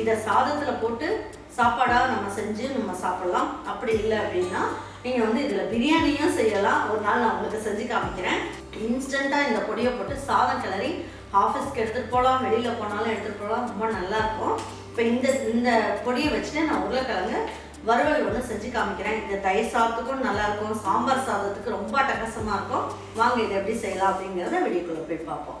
இதை சாதத்தில் போட்டு சாப்பாடாக நம்ம செஞ்சு நம்ம சாப்பிடலாம். அப்படி இல்லை அப்படின்னா நீங்கள் வந்து இதில் பிரியாணியும் செய்யலாம். ஒரு நாள் நான் உங்களுக்கு செஞ்சு காமிக்கிறேன். இன்ஸ்டண்ட்டாக இந்த பொடியை போட்டு சாதம் கிளறி ஆஃபீஸ்க்கு எடுத்துகிட்டு போகலாம் வெளியில் போனாலும் எடுத்துகிட்டு போகலாம் ரொம்ப நல்லாயிருக்கும் இப்போ இந்த இந்த பொடியை வச்சுட்டு நான் உருளைக்கிழங்கு வறுவல் ஒன்று செஞ்சு காமிக்கிறேன். இந்த தயிர் சாதத்துக்கும் நல்லாயிருக்கும் சாம்பார் சாதத்துக்கு ரொம்ப டகசமாக இருக்கும். வாங்க இதை எப்படி செய்யலாம் அப்படிங்கிறத வெளியே போய் பார்ப்போம்.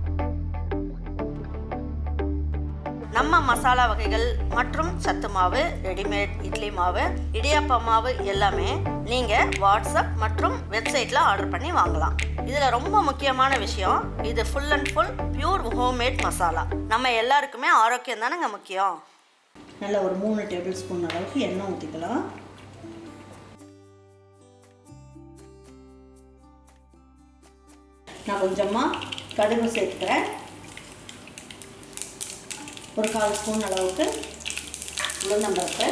நம்ம மசாலா வகைகள் மற்றும் சத்து மாவு ரெடிமேட் இட்லி மாவு இடியாப்ப மாவு எல்லாமே நீங்கள் வாட்ஸ்அப் மற்றும் வெப்சைட்டில் ஆர்டர் பண்ணி வாங்கலாம். இதில் ரொம்ப முக்கியமான விஷயம் இது full and full pure homemade masala நம்ம எல்லாருக்குமே ஆரோக்கியம் தானேங்க முக்கியம்? நல்ல ஒரு மூணு டேபிள் ஸ்பூன் அளவுக்கு எண்ணெய் ஊற்றிக்கலாம் நான் கொஞ்சமாக கடுகு சேர்த்துக்கிறேன். ஒரு கால் ஸ்பூன் அளவுக்கு உளுந்தம்பருப்பு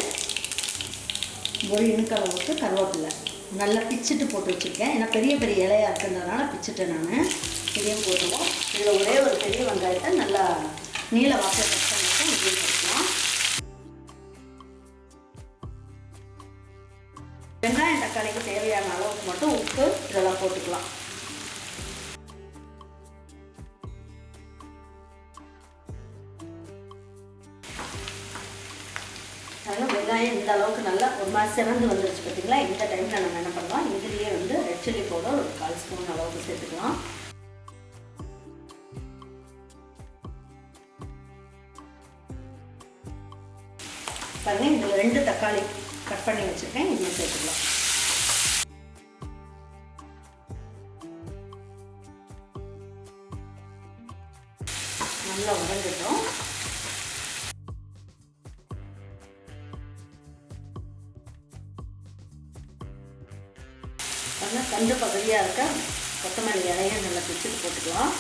ஒரு இனுக்கு அளவுக்கு கருவேப்பிலை. நல்லா பிச்சுட்டு போட்டு வச்சுருக்கேன். ஏன்னா பெரிய பெரிய இலையாக இருக்குன்றதுனால பிச்சுட்டேன் நான். இதையும் போட்டுருவோம். இதில் ஒரே ஒரு பெரிய வெங்காயத்தை நல்லா நீல வாசல் கட் பண்ணிட்டு இதையும் போட்டுக்கலாம். வெங்காயம் தக்காளிக்கு தேவையான அளவுக்கு மட்டும் உப்பு இதெல்லாம் போட்டுக்கலாம். அளவுக்கு நல்லா ஒரு மாதிரி சிறந்து வந்துருச்சு பார்த்தீங்களா? இந்த டைமில் நம்ம என்ன பண்ணலாம்? இதுலேயே வந்து ரெட் சில்லி பவுடர் ஒரு கால் ஸ்பூன் அளவுக்கு சேர்த்துக்கலாம். பாருங்க இதில் ரெண்டு தக்காளி கட் பண்ணி வச்சுருக்கேன். இதில் சேர்த்துக்கலாம். நல்லா உடஞ்சிட்டோம் நல்லா தண்டு பகுதியாக இருக்க கொத்தமல்லி இலையை நல்லா பிச்சுட்டு போட்டுக்கலாம்.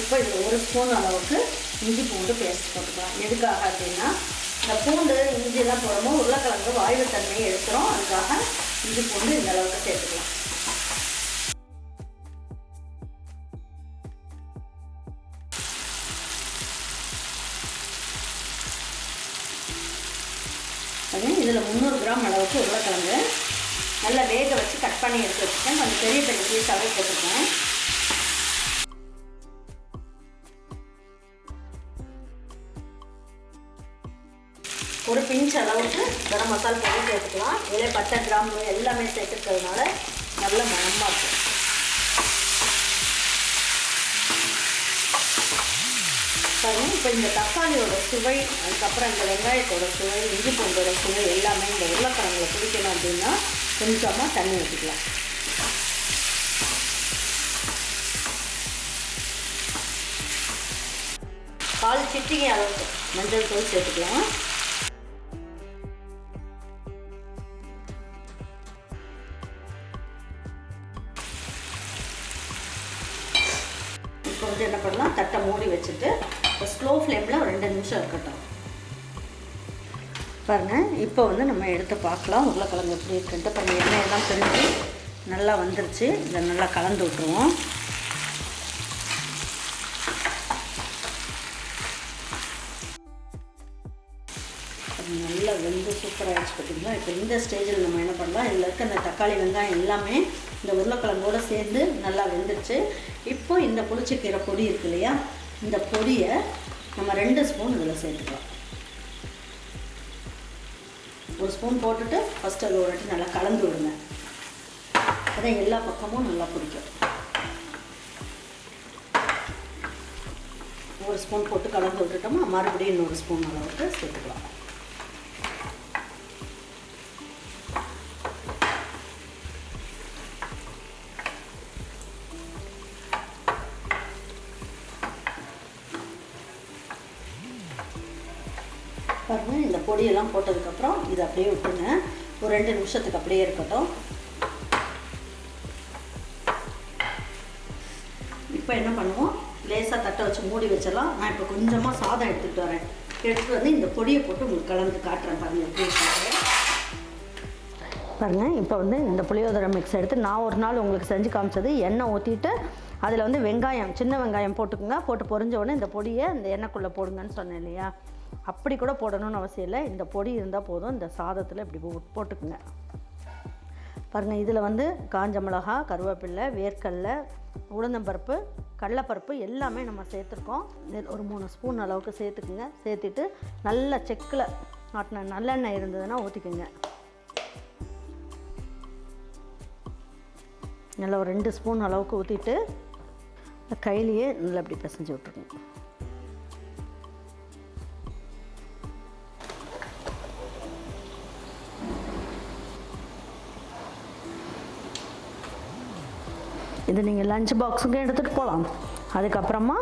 இப்போ இதில் ஒரு ஸ்பூன் அளவுக்கு இஞ்சி பூண்டு பேஸ்ட் போட்டுக்கலாம். எதுக்காக அப்படின்னா இந்த பூண்டு இஞ்சி எல்லாம் போடும்போது உருளைக்கிழங்கு வாயு தன்மையை எடுத்துரும். அதுக்காக இஞ்சி பூண்டு இந்த அளவுக்கு சேர்த்துக்கலாம். அது இதில் முந்நூறு கிராம் அளவுக்கு உருளைக்கிழங்கு. நல்லா வேக வச்சு கட் பண்ணி எடுத்து வச்சுருக்கேன் கொஞ்சம் பெரிய பெரிய பீஸாகவே போட்டிருக்கேன் ஒரு பிஞ்ச் அளவுக்கு கரம் மசாலா பொடி சேர்த்துக்கலாம். இதில் பட்டை கிராம்பு எல்லாமே சேர்த்துக்கிறதுனால நல்ல மனமாக இருக்கும். பாருங்க இப்போ இந்த தக்காளியோட சுவை அதுக்கப்புறம் இந்த வெங்காயத்தோட சுவை இஞ்சி பூண்டோட சுவை எல்லாமே இந்த உருளைக்கிழங்குல பிடிக்கணும் அப்படின்னா கொஞ்சமாக தண்ணி ஊற்றிக்கலாம் கால் சிட்டிகை அளவுக்கு மஞ்சள் தூள் சேர்த்துக்கலாம். இப்போ வந்து என்ன பண்ணலாம் தட்டை மூடி வச்சுட்டு ஸ்லோ ஃப்ளேமில் ஒரு ரெண்டு நிமிஷம் இருக்கட்டும். பாருங்கள் இப்போ வந்து நம்ம எடுத்து பார்க்கலாம். உருளைக்கிழங்கு எப்படி இருக்குன்ட்டு பாருங்கள் எண்ணெயெல்லாம் பிரிஞ்சு நல்லா வந்துருச்சு. இதை நல்லா கலந்து விட்ருவோம் நல்லா வெந்து சூப்பராகிடுச்சு பார்த்தீங்களா இப்போ இந்த ஸ்டேஜில் நம்ம என்ன பண்ணலாம்? இதில் இருக்க அந்த தக்காளி வெங்காயம் எல்லாமே இந்த உருளைக்கிழங்கோட சேர்ந்து நல்லா வெந்துருச்சு. இப்போ இந்த புளிச்சக்கீரை பொடி இருக்கு இல்லையா? இந்த பொடியை நம்ம ரெண்டு ஸ்பூன் இதில் சேர்த்துக்கலாம். ஒரு ஸ்பூன் போட்டுட்டு ஃபஸ்ட்டு அதை ஒரு நல்லா கலந்து விடுங்க. அதான் எல்லா பக்கமும் நல்லா பிடிக்கும். ஒரு ஸ்பூன் போட்டு கலந்து விட்டுட்டோமா மறுபடியும் இன்னொரு ஸ்பூன் அளவுக்கு சேர்த்துக்கலாம். பாருங்கள் இந்த பொடியெல்லாம் போட்டதுக்கப்புறம் இதை அப்படியே விட்டுருங்க. ஒரு ரெண்டு நிமிஷத்துக்கு அப்படியே இருக்கட்டும். இப்போ என்ன பண்ணுவோம்? லேசாக தட்டை வச்சு மூடி வச்சிடலாம். நான் இப்போ கொஞ்சமாக சாதம் எடுத்துகிட்டு வரேன். எடுத்துகிட்டு வந்து இந்த பொடியை போட்டு உங்களுக்கு கலந்து காட்டுறேன் பாருங்கள் எப்படி பாருங்கள் இப்போ வந்து இந்த புளியோதரை மிக்ஸ் எடுத்து நான் ஒரு நாள் உங்களுக்கு செஞ்சு காமிச்சது எண்ணெய் ஊற்றிட்டு அதில் வந்து வெங்காயம் சின்ன வெங்காயம் போட்டுக்குங்க. போட்டு பொறிஞ்ச உடனே இந்த பொடியை இந்த எண்ணெய்க்குள்ளே போடுங்கன்னு சொன்னேன் இல்லையா? அப்படி கூட போடணும்னு அவசியம் இல்லை. இந்த பொடி இருந்தால் போதும். இந்த சாதத்தில் இப்படி போட்டுக்குங்க. பாருங்கள் இதில் வந்து காஞ்ச மிளகா கருவேப்பில்லை வேர்க்கடலை உளுந்தம்பருப்பு கடலப்பருப்பு எல்லாமே நம்ம சேர்த்துருக்கோம். ஒரு மூணு ஸ்பூன் அளவுக்கு சேர்த்துக்குங்க. சேர்த்துட்டு நல்ல செக்கில் ஆட்டின நல்லெண்ணெய் இருந்ததுன்னா ஊற்றிக்குங்க நல்லா ஒரு ரெண்டு ஸ்பூன் அளவுக்கு ஊற்றிட்டு கையிலேயே நல்லா அப்படி பிசைஞ்சு விட்ருங்க இது நீங்கள் லஞ்ச் பாக்ஸுக்கும் எடுத்துகிட்டு போகலாம் அதுக்கப்புறமா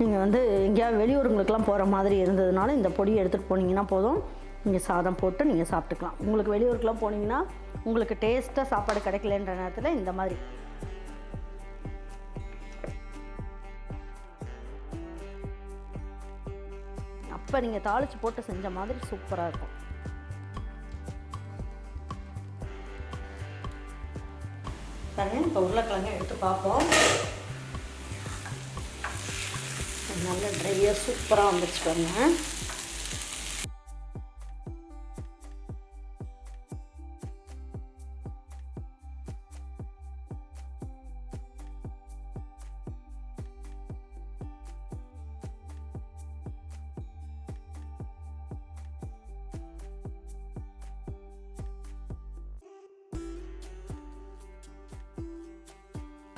நீங்கள் வந்து எங்கேயாவது வெளியூருங்களுக்கெல்லாம் போகிற மாதிரி இருந்ததுனால இந்த பொடியை எடுத்துகிட்டு போனீங்கன்னா போதும். நீங்கள் சாதம் போட்டு நீங்கள் சாப்பிட்டுக்கலாம். உங்களுக்கு வெளியூருக்கெலாம் போனீங்கன்னா உங்களுக்கு டேஸ்ட்டாக சாப்பாடு கிடைக்கலன்ற நேரத்தில் இந்த மாதிரி இப்போ நீங்கள் தாளித்து போட்டு செஞ்ச மாதிரி சூப்பராக இருக்கும். பாருங்க இப்போ உருளைக்கிழங்கு எடுத்து பார்ப்போம். நல்ல ட்ரையாக சூப்பராக வந்துச்சு பாருங்கள்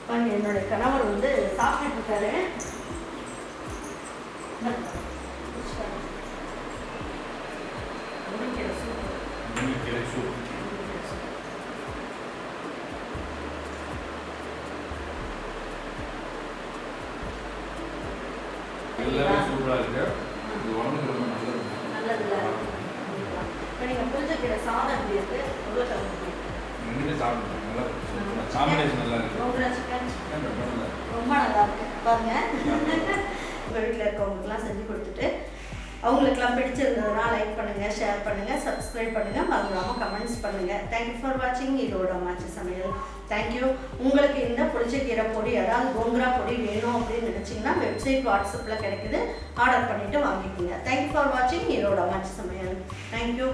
பாருங்க என்னோட கணவர் வந்து சாப்பிட்டுட்டு இருக்காரு. எல்லாமே சூப்பராக இருக்கு. இது உடம்புக்கு ரொம்ப நல்லது. நல்லதுல இப்போ நீங்கள் புரிஞ்சக்கீரை சாதம் எப்படி இருக்கு? உருளைக்கிழங்கு நீங்களே சாப்பிடுங்க. நல்லா காம்பினேஷன் நல்லா இருக்கு. ரொம்ப நல்லா இருக்கு. பாருங்க. உங்கள் வீட்டில் இருக்கவங்களுக்குலாம் செஞ்சு கொடுத்துட்டு அவங்களுக்குலாம் பிடிச்சிருந்ததுன்னா லைக் பண்ணுங்க ஷேர் பண்ணுங்க சப்ஸ்கிரைப் பண்ணுங்க. மறந்துடாம கமெண்ட்ஸ் பண்ணுங்க. தேங்க்யூ ஃபார் வாட்சிங் இதோட மாச்சு சமையல். தேங்க்யூ உங்களுக்கு இந்த புளிச்சக்கீரை பொடி அதாவது கோங்கரா பொடி வேணும் அப்படின்னு நினச்சிங்கன்னா வெப்சைட் வாட்ஸ்அப்பில் கிடைக்குது. ஆர்டர் பண்ணிட்டு வாங்கிக்கோங்க. தேங்க்யூ ஃபார் வாட்சிங் இதோட மாச்சு சமையல். தேங்க்யூ